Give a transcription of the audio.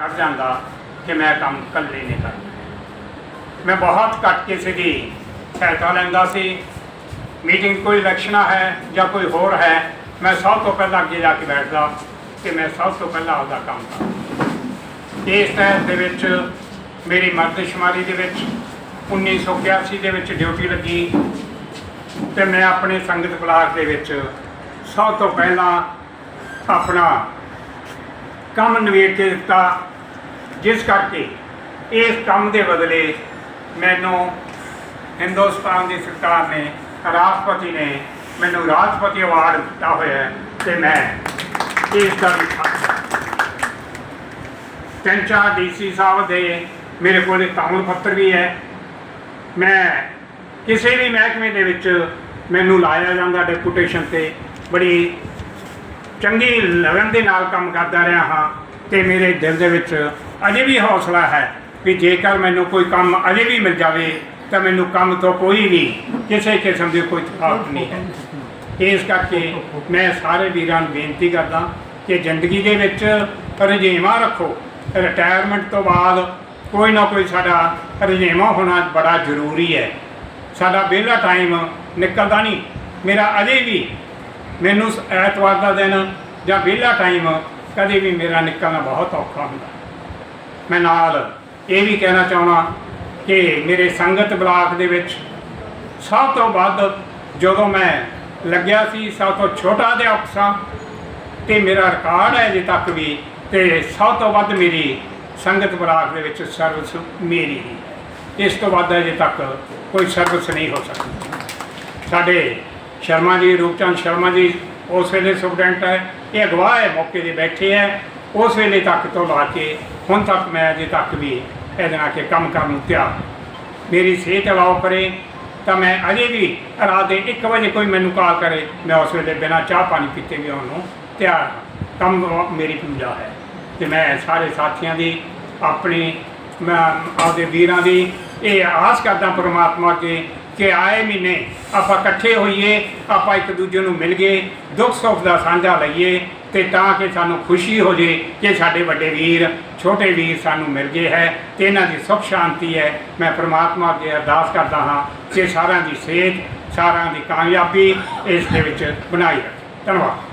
ਕਰ ਜਾਂਦਾ ਕਿ ਮੈਂ ਕੰਮ ਇਕੱਲੇ ਨਹੀਂ ਕਰਦਾ। ਮੈਂ ਬਹੁਤ ਘੱਟ ਕਿਸੇ ਦੀ ਸਹਾਇਤਾ ਲੈਂਦਾ ਸੀ। ਮੀਟਿੰਗ ਕੋਈ ਇਲੈਕਸ਼ਨਾਂ ਹੈ ਜਾਂ ਕੋਈ ਹੋਰ ਹੈ, ਮੈਂ ਸਭ ਤੋਂ ਪਹਿਲਾਂ ਅੱਗੇ ਜਾ ਕੇ ਬੈਠਦਾ ਕਿ ਮੈਂ ਸਭ ਤੋਂ ਪਹਿਲਾਂ ਆਪਦਾ ਕੰਮ ਕਰਾਂ ਇਸ ਤਹਿਤ ਦੇ ਵਿੱਚ ਮੇਰੀ ਮਰਦਸ਼ੁਮਾਰੀ ਦੇ ਵਿੱਚ 1981 ਦੇ ਵਿੱਚ ਡਿਊਟੀ ਲੱਗੀ ਤੇ ਮੈਂ ਆਪਣੇ ਸੰਗਤ ਬਲਾਕ ਦੇ ਵਿੱਚ ਸਭ ਤੋਂ ਪਹਿਲਾਂ ਆਪਣਾ ਕੰਮ ਨਿਬੇੜ ਕੇ ਦਿੱਤਾ। ਜਿਸ ਕਰਕੇ ਇਸ ਕੰਮ ਦੇ ਬਦਲੇ ਮੈਨੂੰ ਹਿੰਦੁਸਤਾਨ ਦੀ ਸਰਕਾਰ ਨੇ, ਰਾਸ਼ਟਰਪਤੀ ਨੇ ਮੈਨੂੰ ਰਾਸ਼ਟਰਪਤੀ ਅਵਾਰਡ ਦਿੱਤਾ ਹੋਇਆ ਹੈ ਤੇ ਮੈਂ ਇਸ ਦਾ ਵੀ ਤਿੰਨ ਚਾਰ ਡੀਸੀ ਸਾਹਿਬ ਦੇ ਮੇਰੇ ਕੋਲ ਤਾਮਲ ਪੱਤਰ ਵੀ ਹੈ। ਮੈਂ ਕਿਸੇ ਵੀ ਮਹਿਕਮੇ ਦੇ ਵਿੱਚ ਮੈਨੂੰ ਲਾਇਆ ਜਾਂਦਾ ਡੈਪੂਟੇਸ਼ਨ ਤੇ। ਬੜੀ ਚੰਗੀ ਲਗਨ ਦੇ ਨਾਲ ਕੰਮ ਕਰਦਾ ਰਿਹਾ ਹਾਂ ਤੇ ਮੇਰੇ ਦਿਲ ਦੇ ਵਿੱਚ ਅਜੇ ਵੀ ਹੌਸਲਾ ਹੈ ਵੀ ਜੇਕਰ ਮੈਨੂੰ ਕੋਈ ਕੰਮ ਅਜੇ ਵੀ ਮਿਲ ਜਾਵੇ, ਤਾਂ ਮੈਨੂੰ ਕੰਮ ਤੋਂ ਕੋਈ ਵੀ ਕਿਸੇ ਕਿਸਮ ਦੀ ਕੋਈ ਥਕਾਵਟ ਨਹੀਂ ਹੈ। ਇਸ ਕਰਕੇ ਮੈਂ ਸਾਰੇ ਵੀਰਾਂ ਨੂੰ ਬੇਨਤੀ ਕਰਦਾ ਕਿ ਜ਼ਿੰਦਗੀ ਦੇ ਵਿੱਚ ਰੁਝੇਵਾਂ ਰੱਖੋ। ਰਿਟਾਇਰਮੈਂਟ ਤੋਂ ਬਾਅਦ ਕੋਈ ਨਾ ਕੋਈ ਸਾਡਾ ਰੁਝੇਵਾਂ ਹੋਣਾ ਬੜਾ ਜ਼ਰੂਰੀ ਹੈ। ਸਾਡਾ ਵਿਹਲਾ ਟਾਈਮ ਨਿਕਲਦਾ ਨਹੀਂ। ਮੇਰਾ ਅਜੇ ਵੀ ਮੈਨੂੰ ਸ- ਐਤਵਾਰ ਦਾ ਦਿਨ ਜਾਂ ਵਿਹਲਾ ਟਾਈਮ ਕਦੇ ਵੀ ਮੇਰਾ ਨਿਕਲਣਾ ਬਹੁਤ ਔਖਾ ਹੁੰਦਾ। ਮੈਂ ਨਾਲ ਇਹ ਵੀ ਕਹਿਣਾ ਚਾਹਣਾ ਕਿ ਮੇਰੇ ਸੰਗਤ ਬਲਾਕ ਦੇ ਵਿੱਚ ਸਭ ਤੋਂ ਵੱਧ ਜਦੋਂ ਮੈਂ ਲੱਗਿਆ ਸੀ, ਸਭ ਤੋਂ ਛੋਟਾ ਅਧਿਆਪਕ ਸਾਂ ਤੇ ਮੇਰਾ ਰਿਕਾਰਡ ਹੈ ਅਜੇ ਤੱਕ ਵੀ ਤੇ ਸਭ ਤੋਂ ਵੱਧ ਮੇਰੀ ਸੰਗਤ ਬਲਾਕ ਦੇ ਵਿੱਚ ਸਰਵਿਸ ਮੇਰੀ ਹੀ। ਇਸ ਤੋਂ ਵੱਧ ਅਜੇ ਤੱਕ ਕੋਈ ਸਰਵਿਸ ਨਹੀਂ ਹੋ ਸਕਦੀ। ਸਾਡੇ ਸ਼ਰਮਾ ਜੀ, ਰੂਪਚੰਦ ਸ਼ਰਮਾ ਜੀ, ਉਸ ਵੇਲੇ ਸੁਪਰਡੈਂਟ ਹੈ। ਇਹ ਅਗਵਾ ਹੈ, ਮੌਕੇ ਦੇ ਬੈਠੇ ਹੈ। ਉਸ ਵੇਲੇ ਤੱਕ ਤੋਂ ਲਾ ਕੇ ਹੁਣ ਤੱਕ ਮੈਂ ਅਜੇ ਤੱਕ ਵੀ ਇਹਦੇ ਨਾਲ ਕੇ ਕੰਮ ਕਰਨ ਨੂੰ ਤਿਆਰ ਮੇਰੀ ਸਿਹਤ ਅਲਾਉ ਕਰੇ, ਤਾਂ ਮੈਂ ਅਜੇ ਵੀ ਰਾਤ ਦੇ 1 ਵਜੇ ਕੋਈ ਮੈਨੂੰ ਕਾਲ ਕਰੇ, ਮੈਂ ਉਸ ਵੇਲੇ ਬਿਨਾਂ ਚਾਹ ਪਾਣੀ ਪੀਤੇ ਵੀ ਆਉਣ ਨੂੰ ਤਿਆਰ ਹਾਂ। ਕੰਮ ਮੇਰੀ ਪੂਜਾ ਹੈ। ਤੇ ਮੈਂ ਸਾਰੇ ਸਾਥੀਆਂ ਦੀ, ਆਪਣੀ, ਮੈਂ ਆਪਦੇ ਵੀਰਾਂ ਦੀ ਇਹ ਆਸ ਕਰਦਾ ਪਰਮਾਤਮਾ ਅੱਗੇ ਕਿ ਆਏ ਮਹੀਨੇ ਆਪਾਂ ਇਕੱਠੇ ਹੋਈਏ, ਆਪਾਂ ਇੱਕ ਦੂਜੇ ਨੂੰ ਮਿਲ ਗਏ, ਦੁੱਖ ਸੁੱਖ ਦਾ ਸਾਂਝਾ ਲਈਏ ਤੇ ਤਾਂ ਕਿ ਸਾਨੂੰ ਖੁਸ਼ੀ ਹੋ ਜੇ ਕਿ ਸਾਡੇ ਵੱਡੇ ਵੀਰ, ਛੋਟੇ ਵੀਰ ਸਾਨੂੰ ਮਿਲ ਗਏ ਹੈ ਤੇ ਇਹਨਾਂ ਦੀ ਸੁਖ ਸ਼ਾਂਤੀ ਹੈ। ਮੈਂ ਪ੍ਰਮਾਤਮਾ ਅੱਗੇ ਅਰਦਾਸ ਕਰਦਾ ਹਾਂ ਕਿ ਸਾਰਿਆਂ ਦੀ ਸਿਹਤ, ਸਾਰਿਆਂ ਦੀ ਕਾਮਯਾਬੀ ਇਸ ਦੇ ਵਿੱਚ ਬਣਾਈ ਰੱਖੇ। ਧੰਨਵਾਦ।